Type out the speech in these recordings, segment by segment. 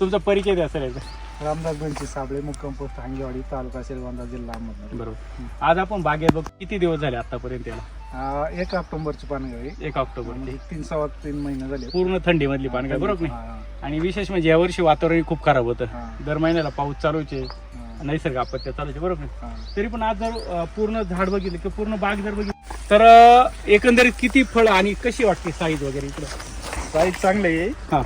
तुमचा परिचय द्या सर याचा रामदास बनची साबळे मुक्काम पोस्ट हांगेवाडी तालुका सेलवांदा जिल्हा अहमदनगर. बरोबर. आज आपण बागेत बघ किती दिवस झाले आतापर्यंत याला? आ, एक ऑक्टोबरची पानगळी एक ऑक्टोबर. म्हणजे तीन सव्वा तीन महिने झाले. पूर्ण थंडी मधली पानगळ बरोबर नाही? हा, आणि विशेष म्हणजे यावर्षी वातावरण खूप खराब होतं. हा, दर महिन्याला पाऊस चालूचे हा, नैसर्गिक आपत्त्या चालूचे बरोबर नाही? हा. तरी पण आज जर अं, पूर्ण झाड बघितलं किंवा पूर्ण बाग जर बघितली तर अं, एकंदरीत किती फळ आणि कशी वाटते साईज वगैरे इकडं? साईज चांगले आहे. हा.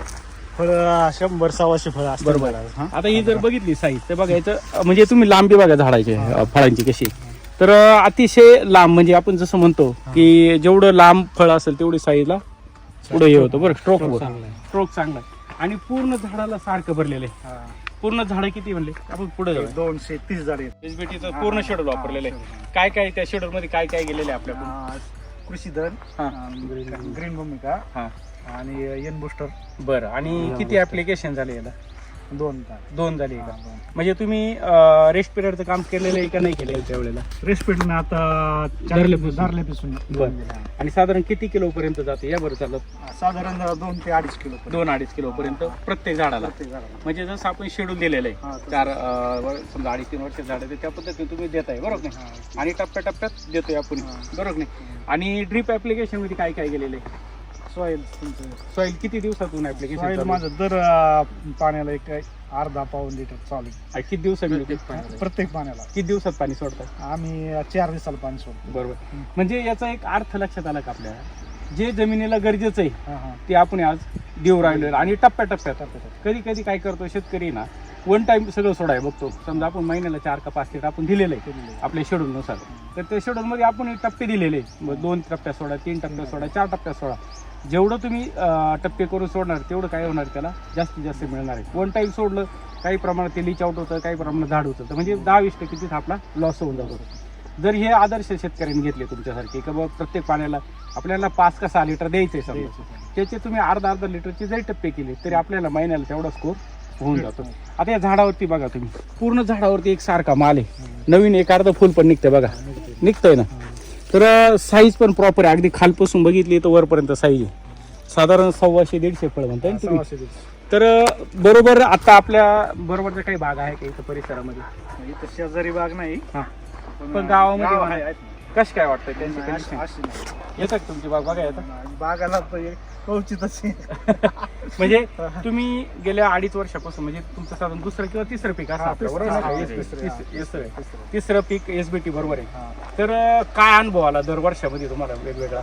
फळ शंभर सव्वाशे फळ बरोबर. हा? आता ही जर बघितली साईज तर बघायचं म्हणजे तुम्ही लांबी बघा झाडाची फळांची कशी. तर अतिशय लांब म्हणजे आपण जसं म्हणतो की जेवढं लांब फळ असेल तेवढी साईजला पुढे हे होतं बरं स्ट्रोक. स्ट्रोक चांगला. आणि पूर्ण झाडाला सारखं भरलेलं आहे. हा. पूर्ण झाडं किती म्हणले? आपण पुढे दोनशे तीस झाडे पूर्ण शेड्यूल वापरलेलं आहे. काय काय त्या शेड्यूल मध्ये काय काय गेलेलं आहे आपल्याकडून? कृषी धन. ग्रीन भूमिका हा. आणि एन बुस्टर बरं आणि किती ऍप्लिकेशन झाले याला? दोन दोन झाले का? म्हणजे तुम्ही रेस्ट पिरियडचं काम केलेलं आहे का नाही केलेलं त्यावेळेला रेस्पिटने आता धरल्यापासून. आणि साधारण किती किलो पर्यंत जाते? या बरं चालत. साधारण दोन ते अडीच किलो. दोन अडीच किलो पर्यंत प्रत्येक झाडाला. म्हणजे जसं आपण शेड्यूल दिलेलं आहे. चार समजा अडीच तीन वर्ष झाड त्या पद्धतीने तुम्ही देताय बरोबर नाही. आणि टप्प्याटप्प्यात देतोय आपण. बरोबर नाही? आणि ड्रीप ऍप्लिकेशनमध्ये काय काय गेलेलं आहे? तुमचं. सॉईल किती दिवसातून ऍप्लिकेशन माझं दर अं, पाण्याला एक अर्धा पाऊन लिटर चालू आहे. किती दिवसांनी प्रत्येक पाण्याला. किती दिवसात पाणी सोडतात आम्ही चार दिवसाला पाणी सोडतो. बरोबर. म्हणजे याचा एक अर्थ लक्षात आला का आपल्या? जे जमिनीला गरजेचं आहे हा, हा. ते आपण आज देऊ राहिलो. आणि टप्प्याटप्प्यात टप्प्याटप्प्यात. कधी कधी काय करतो? शेतकरी ना वन टाइम सगळं सोडाय बघतो. समजा आपण महिन्याला चार का पाच लिटर आपण दिलेलं आहे आहे. आपल्या शेड्यूल नुसार. तर त्या शेड्यूल मध्ये आपण टप्पे दिलेले आहे. मग दोन टप्प्यात सोडा तीन टप्प्यात सोडा चार टप्प्यात सोडा. जेवढं तुम्ही टप्पे करून सोडणार तेवढं काय होणार त्याला? जास्तीत जास्त मिळणार आहे. वन टाइम सोडलं काही प्रमाणात ते लिच आउट होतं काही प्रमाणात झाड होतं. म्हणजे दहा वीस टक्के तिथं आपला लॉस होऊन जातो. जर हे आदर्श शेतकऱ्यांनी घेतले तुमच्यासारखे की बाबा प्रत्येक पाण्याला आपल्याला पाच का सहा लिटर द्यायचंय समजा. द्यायचं. त्याचे तुम्ही अर्धा अर्धा लिटरचे जरी टप्पे केले तरी आपल्याला महिन्याला तेवढा स्कोर होऊन जातो. आता या झाडावरती बघा तुम्ही. पूर्ण झाडावरती एक सारखा माल आहे. नवीन एक अर्ध फुल पण निघतंय बघा. निघतंय ना? तर साईज पण प्रॉपर आहे. अगदी खालपासून बघितली तर वरपर्यंत साईज आहे. साधारण सव्वाशे दीडशे फळ म्हणताय ना तुम्ही. तर बरोबर आता आपल्या बरोबरच्या काही बाग आहे का इथं परिसरामध्ये? इथं शेजारी बाग नाही. पण गावामध्ये कशी काय वाटतं त्यांची condition? अशी- नाही. येतात का तुमची बाग बघा येतात बागाला तर एक. म्हणजे तुम्ही गेल्या अडीच वर्षापासून म्हणजे तुमचं साधारण दुसरं किंवा तिसरं पीक असं हा, आपलं बरोबर हा, ना? तिसरं, तिस- हा. तिसरं आहे. तिसरं. तिसरं पीक एसबीटी बरोबर आहे हा. तर अं, काय अनुभव आला दर वर्षामध्ये तुम्हाला वेगवेगळा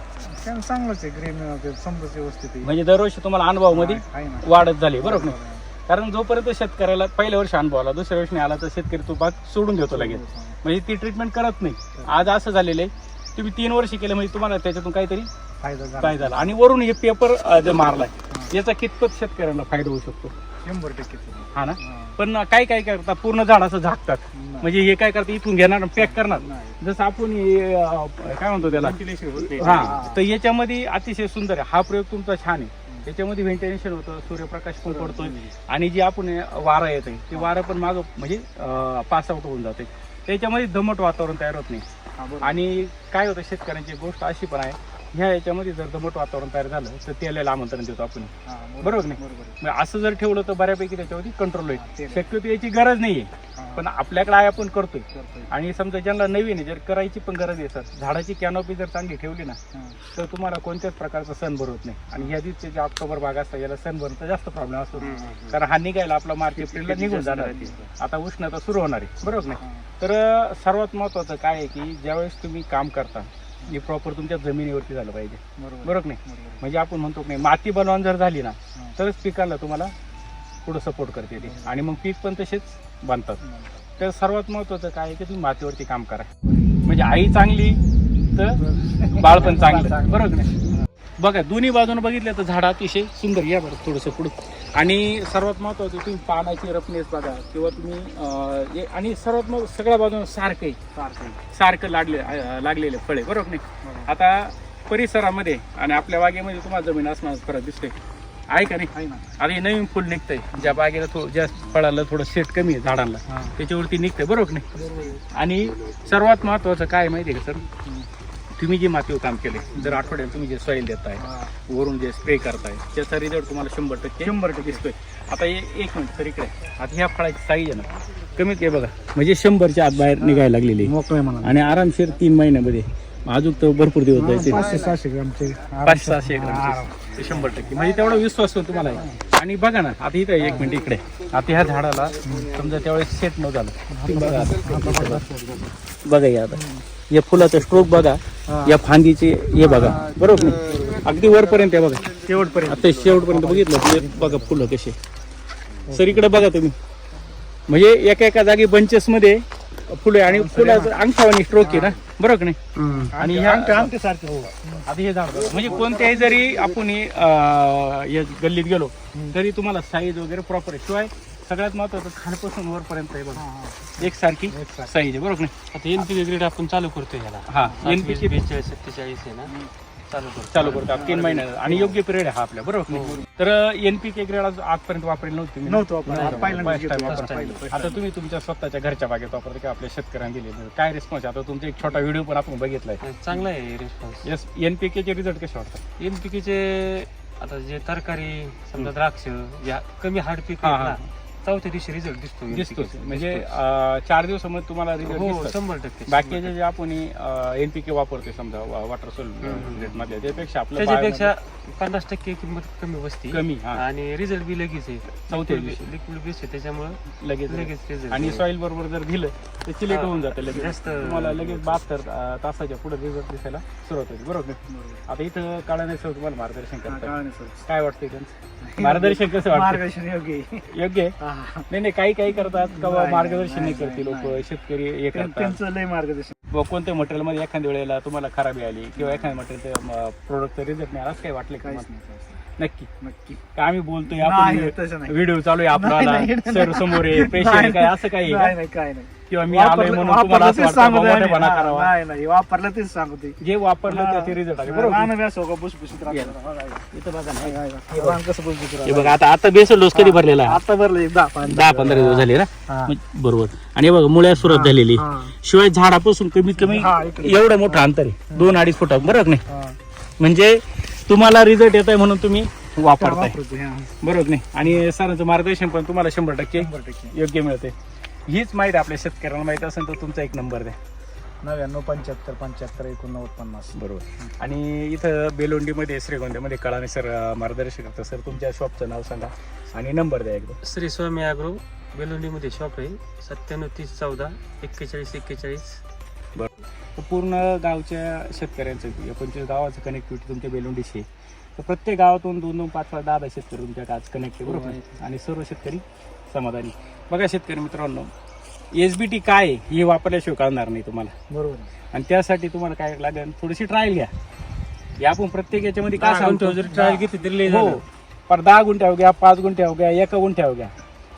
चांगलंच आहे ग्रीन समजा व्यवस्थित आहे. म्हणजे दरवर्षी तुम्हाला अनुभवामध्ये आहे ना. वाढत झाली बरोबर नाही कारण जोपर्यंत शेतकऱ्याला पहिल्या वर्षी अनुभव आला दुसऱ्या वर्षी आला तर शेतकरी तो बाग सोडून देतो लगेच. म्हणजे ती ट्रीटमेंट करत नाही. आज असं झालेलं आहे तुम्ही तीन वर्ष केलं म्हणजे तुम्हाला त्याच्यातून काहीतरी फायदा झाला. आणि वरून हे पेपर जे मारलाय याचा कितपत शेतकऱ्यांना फायदा होऊ शकतो? शंभर टक्के हा ना. पण काय काय करतात पूर्ण झाड असं झाकतात. म्हणजे हे काय करतात इथून घेणार पॅक करणार. जसं आपण काय म्हणतो त्याला. हा. तर याच्यामध्ये अतिशय सुंदर आहे. हा प्रयोग तुमचा छान आहे. त्याच्यामध्ये व्हेंटिलेशन होतं सूर्यप्रकाश पण पडतोय. आणि जे आपण वारं येते ते वारं पण मागं म्हणजे पास आउट होऊन जाते. त्याच्यामध्ये दमट वातावरण तयार होत नाही. आणि काय होतं शेतकऱ्यांची गोष्ट अशी पण आहे ह्या याच्यामध्ये जर दमट वातावरण तयार झालं तर त्याला आमंत्रण देतो आपण. बरोबर नाही? असं जर ठेवलं तर बऱ्यापैकी त्याच्यावरती कंट्रोल होईल. ते- शक्यतो याची गरज नाहीये. पण आपल्याकडे आहे आपण करतोय. आणि समजा ज्यांना नवीन आहे जर करायची पण गरज आहे सर झाडाची कॅनोपी जर चांगली ठेवली ना. तर तुम्हाला कोणत्याच प्रकारचा सण भरवत नाही आणि ह्या दिवशी जे ऑक्टोबर भाग असतात याला सण भरण्याचा जास्त प्रॉब्लेम असतो कारण हा निघायला आपला मार्च एप्रिलला निघून जाणार. आता उष्णता सुरू होणार आहे बरोबर नाही. तर सर्वात महत्वाचं काय आहे की ज्यावेळेस तुम्ही काम करता हे प्रॉपर तुमच्या जमिनीवरती झालं पाहिजे बरोबर बरोबर नाही. म्हणजे आपण म्हणतो नाही माती बनवून जर झाली ना. तरच पिकाला तुम्हाला पुढं सपोर्ट करते ते. आणि मग पीक पण तसेच बांधतात. तर सर्वात महत्वाचं काय आहे की तुम्ही मातीवरती काम करा. म्हणजे आई चांगली तर बाळ पण चांगलं. बरोबर नाही? बघा दोन्ही बाजूने बघितलं तर झाड अतिशय सुंदर या बरं थोडंसं पुढं. आणि सर्वात महत्वाचं तुम्ही पानाची रफनेस बघा किंवा तुम्ही आणि सर्वात मग सगळ्या बाजूने सारखं सारखं. सारखं लागले लागलेले फळे बरोबर नाही. आता परिसरामध्ये आणि आपल्या बागेमध्ये तुम्हाला जमीन असणार फरक दिसतोय. आहे का नाही? हे नवीन फुल निघतंय. ज्या बागेला थोडं ज्या फळाला थोडं सेट कमी आहे झाडांना. त्याच्यावरती निघतंय बरोबर नाही. आणि सर्वात महत्वाचं काय माहिती आहे का सर. तुम्ही जी मातीवर काम केले जर आठवड्यात तुम्ही जे सॉईल देताय वरून जे स्प्रे करताय त्याचा रिझल्ट तुम्हाला शंभर टक्के शंभर टक्के. दिसतोय. आता हे एक मिनिट तर इकडे. आता ह्या फळाची साईज आहे ना कमीत कमी बघा. म्हणजे शंभरच्या आत बाहेर निघायला लागलेली आणि आरामशीर तीन महिन्यामध्ये अजून तर भरपूर दिवस जायचे. पाचशे सहाशे ग्रामचे पाचशे सहाशे ग्रामचे. शंभर टक्के. म्हणजे तेवढा विश्वास होतो तुम्हाला. आणि बघा ना आता इथं एक मिनिट इकडे. आता ह्या झाडाला समजा त्यावेळेस सेट न झालं बघा. या आता. या फुलाचा स्ट्रोक बघा. या फांदीचे हे बघा. बरोबर नाही? अगदी वरपर्यंत आहे बघा. शेवटपर्यंत. आता शेवटपर्यंत बघितलं बघा फुलं कसे सर इकडे बघा तुम्ही. म्हणजे एका एका जागी bunches मध्ये फुले आणि फुलाचं अंगठावानी स्ट्रोक आहे ना? बरोबर का नाही? आणि ह्या आमटे सारखे हो. आता हे झाड बघा. म्हणजे कोणत्याही जरी आपण हे, अं, या गल्लीत गेलो तरी तुम्हाला साईज वगैरे प्रॉपर आहे. शिवाय सगळ्यात महत्वाचं खालपासून वरपर्यंत आहे बघा. एक सारखी साईज आहे. बरोबर की नाही? आता एनपीके ग्रेड आपण चालू करतोय ह्याला. हा एनपीची बेचाळीस सत्तेचाळीस आहे ना? चालू करतो तीन महिन्यात आणि योग्य पिरियड आहे हा आपल्या बरोबर की नाही? तर एनपीके ग्रेड आजपर्यंत वापरेल नव्हती मी. नव्हतं वापरलं. पहिल्यांदा First time घेतलं. वापरलं. पहिलं, पहिलं. आता तुम्ही तुमच्या स्वतःच्या घरच्या बागेत वापरता का आपल्या शेतकऱ्यांना दिले काय रिस्पॉन्स आता तुमचा एक छोटा व्हिडिओ पण आपण बघितलाय चांगला आहे रिस्पॉन्स येस एनपीके चे रिझल्ट कसे वाटतात एनपीकेचे आता जे तरकारी समजा द्राक्ष या कमी हार्ड पीक हा, आहेत हा. ना चौथ्या दिवशी रिझल्ट दिसतो दिसतो. म्हणजे अं, चार दिवसामध्ये तुम्हाला रिझल्ट हो शंभर टक्के बाकीचे जे आपण एनपीके वापरतोय समजा वॉटर सोल रेटमध्ये त्यापेक्षा आपलं त्याच्यापेक्षा पन्नास टक्के किंमत कमी बसते. कमी हा. आणि रिझल्ट बी लगेच आहे. चौथ्या दिवशी. लिक्विड बेस आहे त्याच्यामुळे लगेच लगेच रिझल्ट आणि सॉइल बरोबर जर दिलं तर चिलेट. होऊन जातं लगेच. जास्त- तुम्हाला लगेच बहात्तर अं, तासाच्या पुढे रिझल्ट दिसायला सुरुवात होती. बरोबर? आता इथं काळाने सर तुम्हाला मार्गदर्शन करतात. काय त्यांचं? मार्गदर्शन कसं वाटतं मार्गदर्शन योग्य आहे. योग्य आहे हा, हा. नाही नाही काही काही करतात का बा नाही, मार्गदर्शन नाही नाही, करते लोक नाही. शेतकरी हे त्यां- करतात त्यांचं लय मार्गदर्शन कोणत्या मटेरियलमध्ये एखाद्या वेळेला तुम्हाला खराबी आली किंवा एखाद्या मटेरियल प्रोडक्टचा रिझल्ट नाही असं काही वाटलं का काहीच तुम्हाला? नाही, काहीच नाही. नक्की नक्की का आम्ही बोलतोय नाही, आपण नाही. व्हिडिओ चालू आहे नाही, नाही, सर समोर आहे पेशंट काय असं काही आहे नाही का? नाही काय नाही किंवा मी आलोय वापरलं म्हणून तुम्हाला वापरलं असं तेच वाटतं सांगतोय बाबा आम्ही. मोठेपणा हा, करावा नाही नाही वापरलं तेच सांगतोय जे वापरलं त्याचे रिझल्ट आले बरोबर व्यास हो का भुसभुशीत राहतं. बघा, बघा. इथं बघा ना. रान कसं भुसभुशीत हे राहतं. बघा आता आता बेसल डोस कधी भरलेला आहे? आता भरलं एक दहा पंधरा दहा पंधरा दिवस झाले ना हा. बरोबर आणि हे बघा मुळ्या सुरुवात झालेली हा. शिवाय झाडापासून कमीत कमी हा, इकडे. एवढं मोठं अंतर आहे दोन अडीच फुटा बरोबर की नाही हा. म्हणजे तुम्हाला रिझल्ट येत आहे म्हणून तुम्ही वापरताय वापरतो, हा. बरोबर नाही आणि सरांचं मार्गदर्शन पण तुम्हाला शंभर टक्के शंभर टक्के योग्य मिळते हीच माहिती आपल्या शेतकऱ्यांना माहीत असेल तर तुमचा एक नंबर द्या. नव्याण्णव पंच्याहत्तर पंच्याहत्तर एकोणनव्वद पन्नास. बरोबर. आणि इथं बेलोंडीमध्ये श्रीगोंद्यामध्ये कळाने सर मार्गदर्शन करतात सर तुमच्या शॉपचं नाव सांगा आणि नंबर द्या एकदम श्री स्वामी अॅग्रो बेलोंडीमध्ये शॉप आहे. सत्त्याण्णव तीस चौदा एक्केचाळीस एक्केचाळीस. तर पूर्ण गावच्या शेतकऱ्यांचं पंचवीस गावाचं कनेक्टिव्हिटी तुमच्या बेलोंडीशी आहे. तर प्रत्येक गावातून दोन दोन पाच पाच दहा दहा शेतकरी तुमच्या आज कनेक्ट आहे बरोबर? आणि सर्व शेतकरी समाधानी बघा शेतकरी मित्रांनो एस बी टी काय आहे हे वापरल्याशिवाय कळणार नाही तुम्हाला बरोबर आणि त्यासाठी तुम्हाला काय लागेल थोडीशी ट्रायल घ्या हे आपण प्रत्येक याच्यामध्ये काय सांगतो जरी ट्रायल घेतली तरी लय हो झालं. पर दहा गुंठ्या घ्या पाच गुंठ्या घ्या एका गुंठ्या घ्या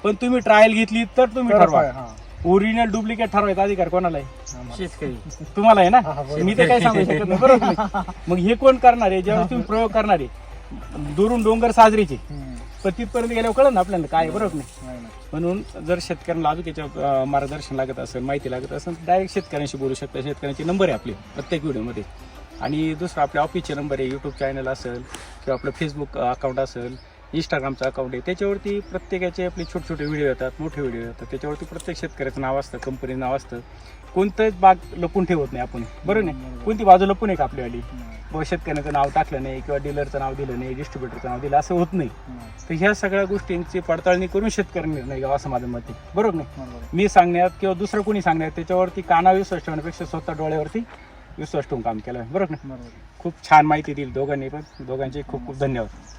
पण तुम्ही ट्रायल घेतली तर तुम्ही ठरवा हा. ओरिजिनल डुप्लिकेट ठरवायचा अधिकार कोणाला आहे आम्हाला. शेतकरी तुम्हाला आहे ना हा, बरोबर. मी तर काही सांगू शकत नाही बरोबर नाही. मग हे कोण करणार आहे ज्यावेळेस तुम्ही प्रयोग करणार आहे दुरून डोंगर साजरीचे हम्म. पण तिथपर्यंत गेल्यावर कळलं ना आपल्याला काय आहे, बरोबर नाही. म्हणून जर शेतकऱ्यांना अजून याच्या मार्गदर्शन लागत असेल माहिती लागत असेल तर डायरेक्ट शेतकऱ्यांशी बोलू शकता. शेतकऱ्यांचे नंबर आहे आपले प्रत्येक व्हिडिओमध्ये. आणि दुसरं आपल्या ऑफिसचे नंबर आहे यूट्यूब चॅनल असेल किंवा आपलं फेसबुक अकाउंट असेल इंस्टाग्रामचं अकाउंट आहे. त्याच्यावरती प्रत्येकाचे आपले छोटे छोटे व्हिडिओ येतात मोठे व्हिडिओ येतात. त्याच्यावरती प्रत्येक शेतकऱ्याचं नाव असतं कंपनीचं नाव असतं. कोणतंच बाग लपून ठेवत नाही आपण. बरोबर नाही? कोणती बाजू लपून आहे का आपल्यावाली. व शेतकऱ्याचं नाव टाकलं नाही किंवा डीलरचं नाव दिलं नाही डिस्ट्रीब्युटरचं नाव दिलं असं होत नाही. तर ह्या सगळ्या गोष्टींची पडताळणी करून शेतकरी निर्णय घ्यावा असं माझं मत आहे बरोबर. नाही. मी सांगण्यात किंवा दुसरं कोणी सांगण्यात त्याच्यावरती काना विश्वास ठेवण्यापेक्षा स्वतः डोळ्यावरती विश्वास ठेवून काम केलं. बरोबर नाही? बरोबर. खूप छान माहिती दिली दोघांनी पण. दोघांचे खूप खूप धन्यवाद.